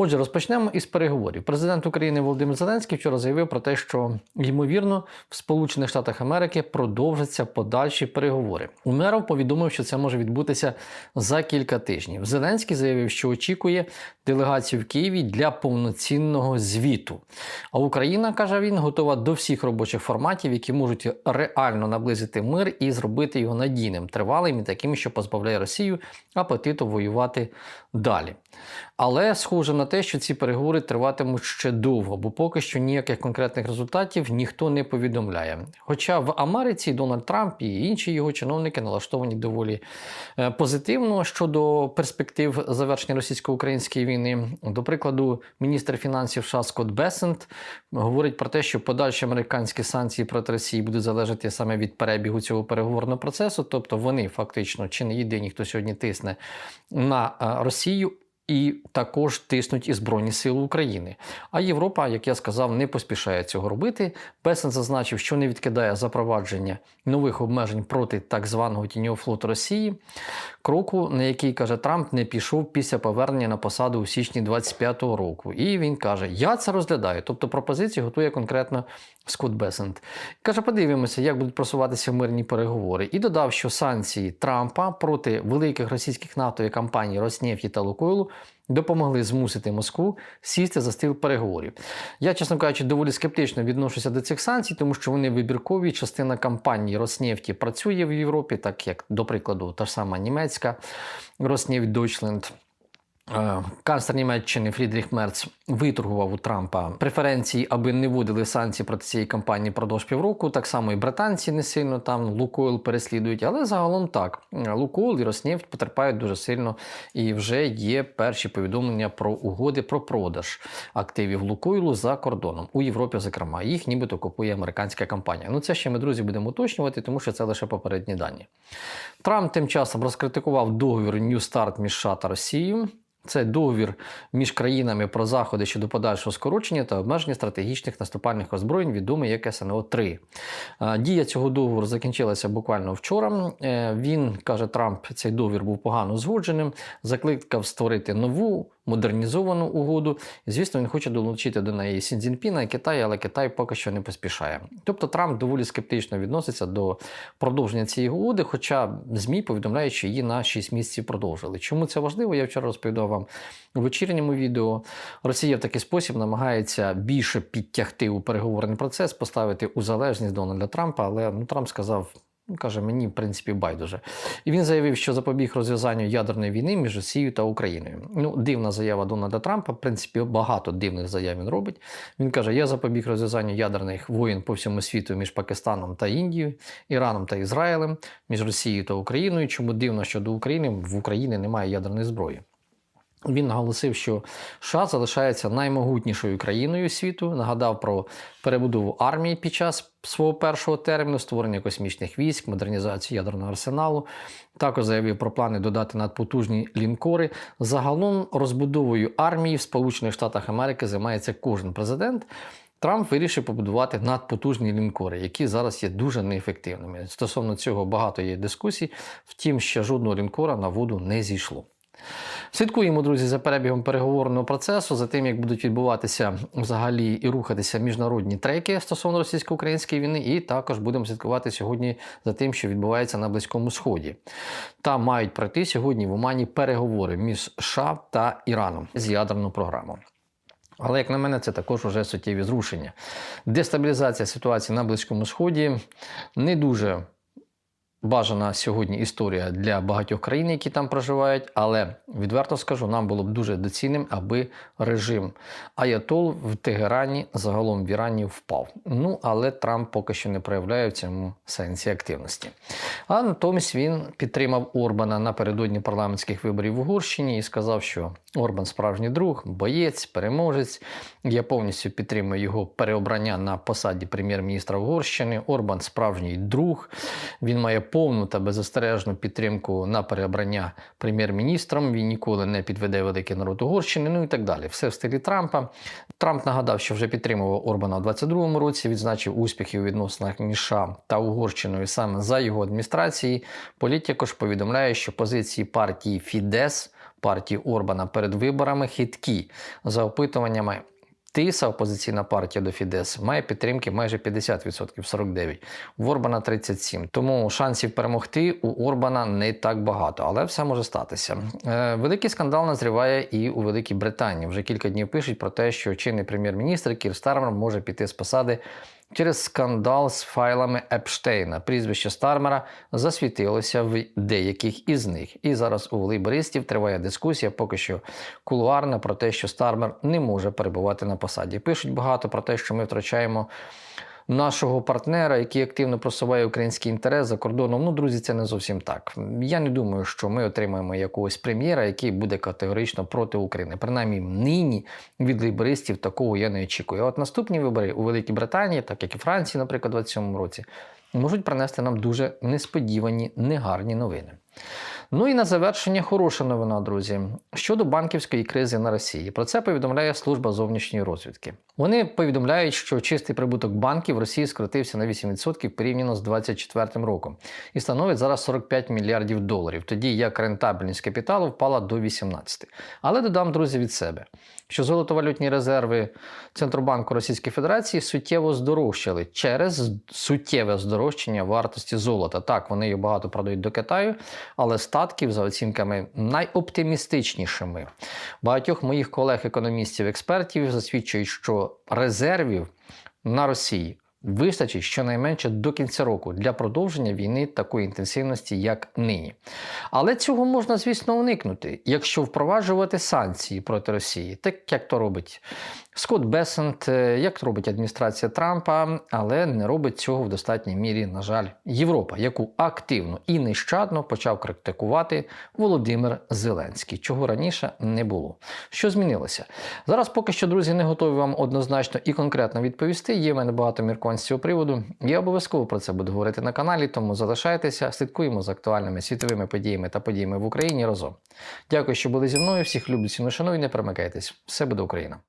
Отже, розпочнемо із переговорів. Президент України Володимир Зеленський вчора заявив про те, що ймовірно в Сполучених Штатах Америки продовжаться подальші переговори. Умеров повідомив, що це може відбутися за кілька тижнів. Зеленський заявив, що очікує делегацію в Києві для повноцінного звіту. А Україна каже він готова до всіх робочих форматів, які можуть реально наблизити мир і зробити його надійним, тривалим і таким, що позбавляє Росію апетиту воювати далі. Але схоже на те, що ці переговори триватимуть ще довго, бо поки що ніяких конкретних результатів ніхто не повідомляє. Хоча в Америці Дональд Трамп і інші його чиновники налаштовані доволі е, позитивно щодо перспектив завершення російсько-української війни. До прикладу, міністр фінансів США Скотт Бесент говорить про те, що подальші американські санкції проти Росії будуть залежати саме від перебігу цього переговорного процесу, тобто вони фактично чи не єдині, хто сьогодні тисне на е, Росію. І також тиснуть і Збройні Сили України. А Європа, як я сказав, не поспішає цього робити. Бесен зазначив, що не відкидає запровадження нових обмежень проти так званого тіньового флоту Росії, кроку, на який каже Трамп, не пішов після повернення на посаду у січні 25-го року. І він каже: Я це розглядаю. Тобто пропозиції готує конкретно Скотт Бесент. Каже, подивимося, як будуть просуватися мирні переговори. І додав, що санкції Трампа проти великих російських нафтових компаній Роснефті та Лукойлу допомогли змусити Москву сісти за стіл переговорів. Я, чесно кажучи, доволі скептично відношуся до цих санкцій, тому що вони вибіркові. Частина компаній Роснефті працює в Європі, так як, до прикладу, та ж сама німецька Роснефть Deutschland. Е, Канцлер Німеччини Фрідріх Мерц виторгував у Трампа преференції, аби не вводили санкції проти цієї кампанії продовж півроку. Так само і британці не сильно там Лукойл переслідують, але загалом так. Лукойл і Роснефть потерпають дуже сильно, і вже є перші повідомлення про угоди про продаж активів Лукойлу за кордоном у Європі, зокрема. Їх нібито купує американська компанія. Ну це ще ми друзі будемо уточнювати, тому що це лише попередні дані. Трамп тим часом розкритикував договір New START між США та Росією. Це договір між країнами про заходи щодо подальшого скорочення та обмеження стратегічних наступальних озброєнь, відомий як СНО 3 Дія цього договору закінчилася буквально вчора. Е, він каже, Трамп цей договір був погано узгодженим, закликав створити нову модернізовану угоду. Звісно, він хоче долучити до неї Сін Цзіньпіна і Китай, але Китай поки що не поспішає. Тобто Трамп доволі скептично відноситься до продовження цієї угоди, хоча ЗМІ повідомляють, що її на 6 місяців продовжили. Чому це важливо? Я вчора розповідав вам у вечірньому відео. Росія в такий спосіб намагається більше підтягти у переговорний процес, поставити у залежність Дональда Трампа, але ну, Трамп сказав. Він каже, мені в принципі байдуже. І він заявив, що запобіг розв'язанню ядерної війни між Росією та Україною. Ну, дивна заява Дональда Трампа. В принципі, багато дивних заяв він робить. Він каже: Я запобіг розв'язанню ядерних воєн по всьому світу між Пакистаном та Індією, Іраном та Ізраїлем, між Росією та Україною. Чому дивно, що до України в Україні немає ядерної зброї? Він наголосив, що США залишається наймогутнішою країною світу. Нагадав про перебудову армії під час свого першого терміну, створення космічних військ, модернізацію ядерного арсеналу. Також заявив про плани додати надпотужні лінкори. Загалом розбудовою армії в Сполучених Штатах Америки займається кожен президент. Трамп вирішив побудувати надпотужні лінкори, які зараз є дуже неефективними. Стосовно цього багато є дискусій, втім, ще жодного лінкора на воду не зійшло. Слідкуємо, друзі, за перебігом переговорного процесу, за тим, як будуть відбуватися взагалі і рухатися міжнародні треки стосовно російсько-української війни, і також будемо слідкувати сьогодні за тим, що відбувається на Близькому Сході. Там мають пройти сьогодні в Омані переговори між США та Іраном з ядерною програмою. Але, як на мене, це також вже суттєві зрушення. Дестабілізація ситуації на Близькому Сході не дуже бажана сьогодні історія для багатьох країн, які там проживають, але відверто скажу, нам було б дуже доцільним, аби режим Аятол в Тегерані загалом в Ірані впав. Ну але Трамп поки що не проявляє в цьому сенсі активності. А натомість він підтримав Орбана напередодні парламентських виборів в Угорщині і сказав, що Орбан справжній друг, боєць, переможець. Я повністю підтримую його переобрання на посаді прем'єр-міністра Угорщини. Орбан справжній друг. Він має повну та беззастережну підтримку на переобрання прем'єр-міністром. Він ніколи не підведе великий народ Угорщини. Ну і так далі. Все в стилі Трампа. Трамп нагадав, що вже підтримував Орбана у 22-му році. Відзначив успіхи у відносинах між США та Угорщиною саме за його адміністрації. Політикош повідомляє, що позиції партії Фідес партії Орбана перед виборами хиткі. За опитуваннями Тиса, опозиційна партія до Фідес, має підтримки майже 50%, 49%. В Орбана 37%. Тому шансів перемогти у Орбана не так багато, але все може статися. Е, великий скандал назріває і у Великій Британії. Вже кілька днів пишуть про те, що чинний прем'єр-міністр Кір Стармер може піти з посади через скандал з файлами Епштейна. Прізвище Стармера засвітилося в деяких із них. І зараз у лейбористів триває дискусія, поки що кулуарна, про те, що Стармер не може перебувати на посаді. Пишуть багато про те, що ми втрачаємо. Нашого партнера, який активно просуває український інтерес за кордоном, ну друзі, це не зовсім так. Я не думаю, що ми отримаємо якогось прем'єра, який буде категорично проти України. Принаймні, нині від лейбористів такого я не очікую. От наступні вибори у Великій Британії, так як і Франції, наприклад, у 27-му році, можуть принести нам дуже несподівані, негарні новини. Ну і на завершення хороша новина, друзі. Щодо банківської кризи на Росії. Про це повідомляє служба зовнішньої розвідки. Вони повідомляють, що чистий прибуток банків в Росії скоротився на 8% порівняно з 2024 роком і становить зараз 45 мільярдів доларів, тоді як рентабельність капіталу впала до 18. Але додам, друзі, від себе, що золотовалютні резерви Центробанку Російської Федерації суттєво здорожчали через суттєве здорожчання вартості золота. Так, вони його багато продають до Китаю, але статків за оцінками найоптимістичнішими. Багатьох моїх колег-економістів-експертів засвідчують, що резервів на Росії вистачить щонайменше до кінця року для продовження війни такої інтенсивності, як нині. Але цього можна, звісно, уникнути, якщо впроваджувати санкції проти Росії, так як то робить Скотт Бесент, е, як то робить адміністрація Трампа, але не робить цього в достатній мірі, на жаль, Європа, яку активно і нещадно почав критикувати Володимир Зеленський, чого раніше не було. Що змінилося? Зараз поки що, друзі, не готові вам однозначно і конкретно відповісти. Є в мене багато міркувань з цього приводу. Я обов'язково про це буду говорити на каналі, тому залишайтеся, слідкуємо за актуальними світовими подіями та подіями в Україні разом. Дякую, що були зі мною. Всіх люблю, ціну шаную, не перемикайтесь. Все буде Україна!